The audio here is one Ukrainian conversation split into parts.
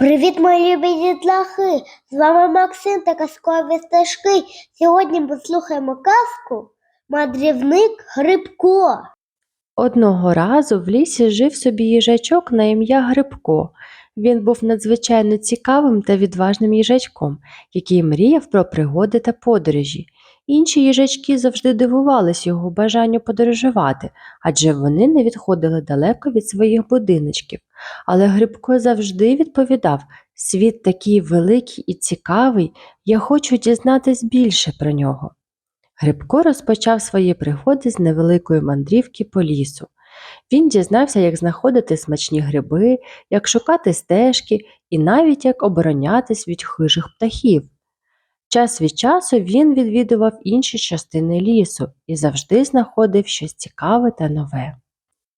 Привіт, мої любі дітлахи! З вами Максим та казкові стежки. Сьогодні ми слухаємо казку Мандрівник Грибко. Одного разу в лісі жив собі їжачок на ім'я Грибко. Він був надзвичайно цікавим та відважним їжачком, який мріяв про пригоди та подорожі. Інші їжачки завжди дивувались його бажанню подорожувати, адже вони не відходили далеко від своїх будиночків. Але Грибко завжди відповідав: світ такий великий і цікавий, я хочу дізнатись більше про нього. Грибко розпочав свої пригоди з невеликої мандрівки по лісу. Він дізнався, як знаходити смачні гриби, як шукати стежки і навіть як оборонятись від хижих птахів. Час від часу він відвідував інші частини лісу і завжди знаходив щось цікаве та нове.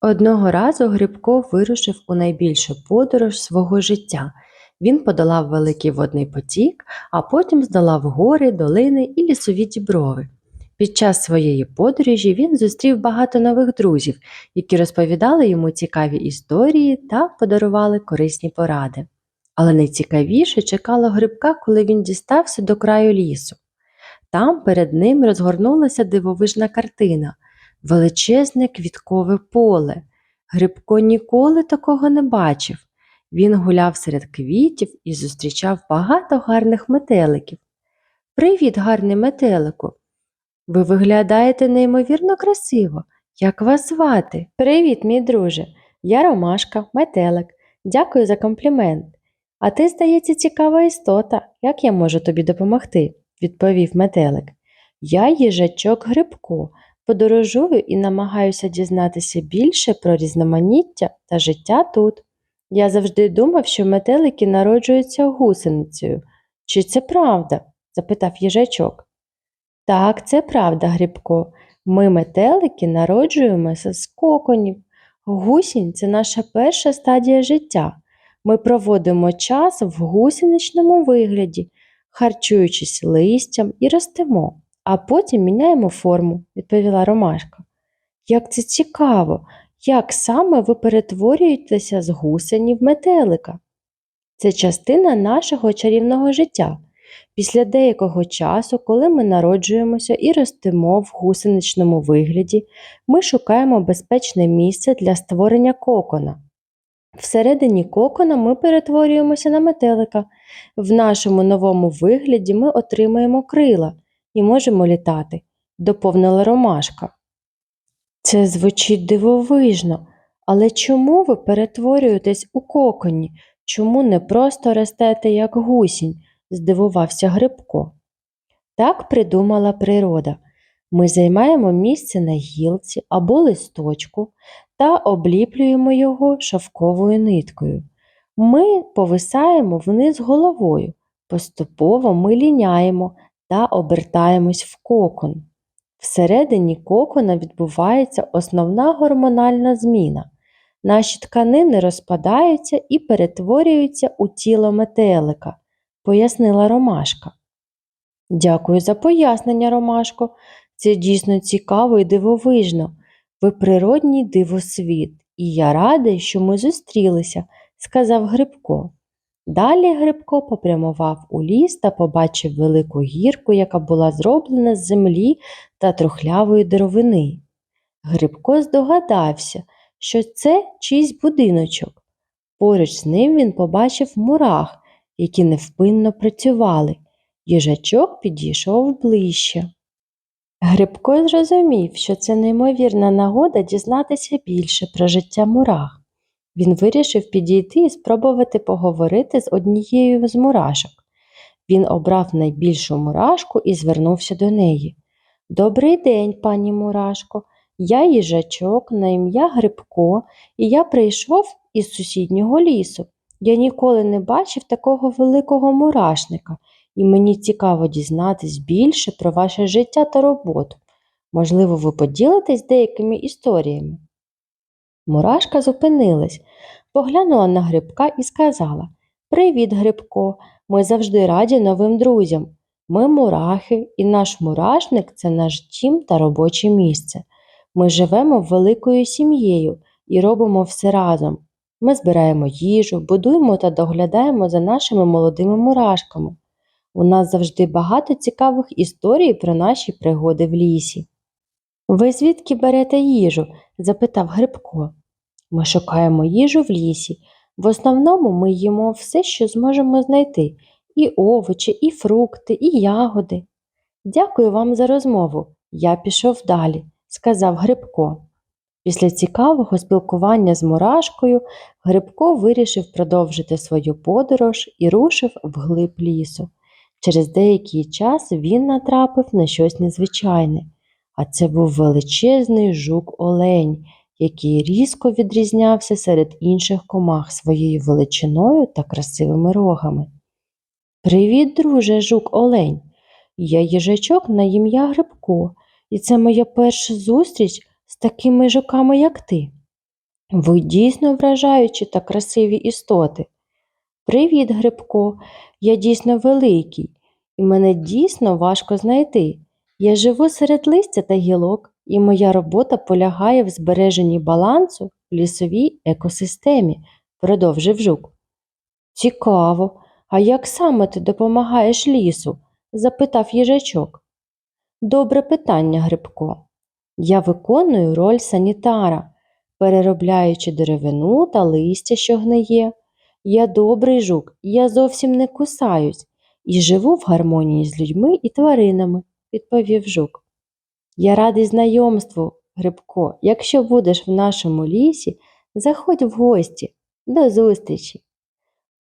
Одного разу Грибко вирушив у найбільшу подорож свого життя. Він подолав великий водний потік, а потім здолав гори, долини і лісові діброви. Під час своєї подорожі він зустрів багато нових друзів, які розповідали йому цікаві історії та подарували корисні поради. Але найцікавіше чекало грибка, коли він дістався до краю лісу. Там перед ним розгорнулася дивовижна картина величезне квіткове поле. Грибко ніколи такого не бачив. Він гуляв серед квітів і зустрічав багато гарних метеликів. Привіт, гарний метелику! Ви виглядаєте неймовірно красиво. Як вас звати? Привіт, мій друже. Я Ромашка, метелик. Дякую за комплімент. А ти, здається, цікава істота. Як я можу тобі допомогти? відповів метелик. Я їжачок Грибко. Подорожую і намагаюся дізнатися більше про різноманіття та життя тут. Я завжди думав, що метелики народжуються гусеницею. Чи це правда? запитав їжачок. Так, це правда, Грибко. Ми, метелики, народжуємося з коконів. Гусінь це наша перша стадія життя. Ми проводимо час в гусеничному вигляді, харчуючись листям і ростемо, а потім міняємо форму, відповіла Ромашка. Як це цікаво, як саме ви перетворюєтеся з гусені в метелика? Це частина нашого чарівного життя. Після деякого часу, коли ми народжуємося і ростемо в гусеничному вигляді, ми шукаємо безпечне місце для створення кокона. Всередині кокона ми перетворюємося на метелика. В нашому новому вигляді ми отримаємо крила і можемо літати, доповнила ромашка. Це звучить дивовижно, але чому ви перетворюєтесь у коконі? Чому не просто ростете як гусінь? здивувався Грибко. Так придумала природа. Ми займаємо місце на гілці або листочку та обліплюємо його шовковою ниткою. Ми повисаємо вниз головою, поступово ми ліняємо та обертаємось в кокон. Всередині кокона відбувається основна гормональна зміна. Наші тканини розпадаються і перетворюються у тіло метелика, пояснила Ромашка. Дякую за пояснення, Ромашко. Це дійсно цікаво і дивовижно. Ви природній дивосвіт, і я радий, що ми зустрілися, сказав Грибко. Далі Грибко попрямував у ліс та побачив велику гірку, яка була зроблена з землі та трухлявої деревини. Грибко здогадався, що це чийсь будиночок. Поруч з ним він побачив мурах, які невпинно працювали. Їжачок підійшов ближче. Грибко зрозумів, що це неймовірна нагода дізнатися більше про життя мурах. Він вирішив підійти і спробувати поговорити з однією з мурашок. Він обрав найбільшу мурашку і звернувся до неї. Добрий день, пані Мурашко. Я їжачок на ім'я Грибко, і я прийшов із сусіднього лісу. Я ніколи не бачив такого великого мурашника, і мені цікаво дізнатись більше про ваше життя та роботу. Можливо, ви поділитесь деякими історіями. Мурашка зупинилась, поглянула на грибка і сказала Привіт, Грибко! Ми завжди раді новим друзям. Ми мурахи, і наш мурашник це наш дім та робоче місце. Ми живемо великою сім'єю і робимо все разом. Ми збираємо їжу, будуємо та доглядаємо за нашими молодими мурашками. У нас завжди багато цікавих історій про наші пригоди в лісі. Ви звідки берете їжу? запитав Грибко. Ми шукаємо їжу в лісі. В основному ми їмо все, що зможемо знайти: і овочі, і фрукти, і ягоди. Дякую вам за розмову. Я пішов далі, сказав Грибко. Після цікавого спілкування з мурашкою Грибко вирішив продовжити свою подорож і рушив вглиб лісу. Через деякий час він натрапив на щось незвичайне, а це був величезний жук-олень, який різко відрізнявся серед інших комах своєю величиною та красивими рогами. Привіт, друже, жук-олень. Я їжачок на ім'я Грибко, і це моя перша зустріч з такими жуками, як ти. Ви дійсно вражаючі та красиві істоти. Привіт, Грибко, я дійсно великий, і мене дійсно важко знайти. Я живу серед листя та гілок, і моя робота полягає в збереженні балансу в лісовій екосистемі, продовжив жук. Цікаво, а як саме ти допомагаєш лісу? запитав їжачок. Добре питання, Грибко. Я виконую роль санітара, переробляючи деревину та листя, що гниє. Я добрий жук, я зовсім не кусаюсь і живу в гармонії з людьми і тваринами, відповів жук. Я радий знайомству, Грибко. Якщо будеш в нашому лісі, заходь в гості. До зустрічі.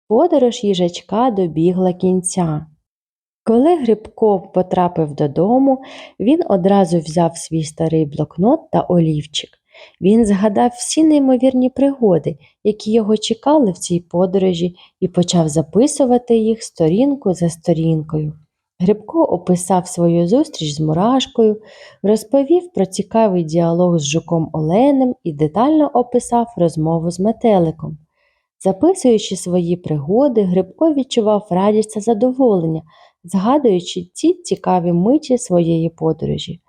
Подорож їжачка добігла кінця. Коли Грибко потрапив додому, він одразу взяв свій старий блокнот та олівчик. Він згадав всі неймовірні пригоди, які його чекали в цій подорожі, і почав записувати їх сторінку за сторінкою. Грибко описав свою зустріч з мурашкою, розповів про цікавий діалог з жуком Оленем і детально описав розмову з метеликом. Записуючи свої пригоди, Грибко відчував радість та задоволення, згадуючи ці цікаві миті своєї подорожі.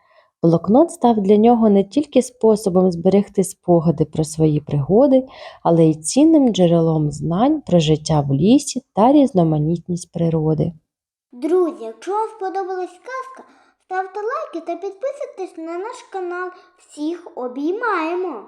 Блокнот став для нього не тільки способом зберегти спогади про свої пригоди, але й цінним джерелом знань про життя в лісі та різноманітність природи. Друзі, якщо вам сподобалась казка, ставте лайки та підписуйтесь на наш канал. Всіх обіймаємо!